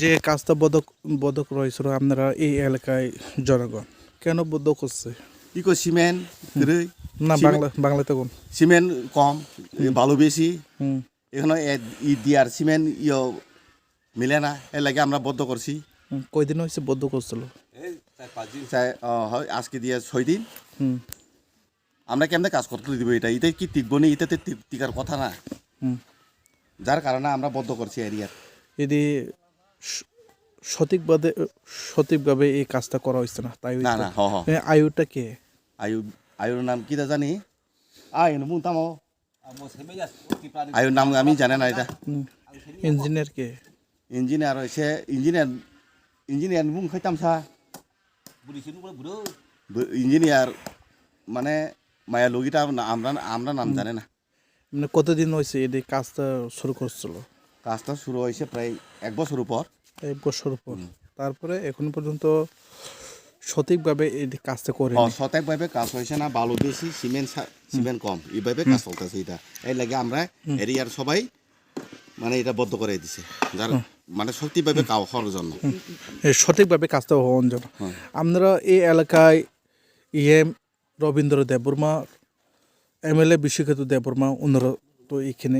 যে কাজটা বদক বদক রয়েছিল আপনারা এই এলাকায় জনগণ কেন বদ্ধ করছে ইকো সিমেন্ট না বাংলা বাংলাতে কোন? সিমেন্ট কম ভালো বেশি। এখানে ই দিয়ার সিমেন্ট ইয়ে মিলে না এর লাগে আমরা বদ্ধ করছি। কয়দিন হয়েছে বদ্ধ করছিল? আজকে দিয়ে ছয় দিন। আমরা কেমনে কাজ করতে দিব এটা? এটা কি টিকবো নি? এটাতে টিকার কথা না। যার কারণে আমরা বদ্ধ করছি এরিয়ার। যদি সঠিকভাবে সঠিকভাবে এই কাজটা করা হয়েছে না তাই না আয়ুটা কে? আয়ু আয়ুর নাম কি জানি? আয় মুং তামো আয়ুর নাম আমি জানে না এটা। ইঞ্জিনিয়ার কে? ইঞ্জিনিয়ার হয়েছে ইঞ্জিনিয়ার ইঞ্জিনিয়ার মুং খাইতাম সা। ইঞ্জিনিয়ার মানে মায়া লগিটা না- আমরা আমরা নাম জানে না। মানে কতদিন হয়েছে এই কাজটা শুরু করছিল? কাজটা শুরু হয়েছে প্রায় এক বছর উপর। এক বছর পর তারপরে এখন পর্যন্ত সঠিকভাবে এই কাজটা করে সঠিকভাবে কাজ হয়েছে না বালু বেশি সিমেন্ট সিমেন্ট কম এইভাবে কাজ চলতেছে এটা। এই লাগে আমরা এরিয়ার সবাই মানে এটা বদ্ধ করে দিছে যার মানে সঠিকভাবে কাজ হওয়ার জন্য। সঠিকভাবে কাজটা হওয়ার জন্য। আপনারা এই এলাকায় ইএম রবীন্দ্র দেববর্মা এমএলএ বিশ্বকেতু দেববর্মা ওনারা তো এখানে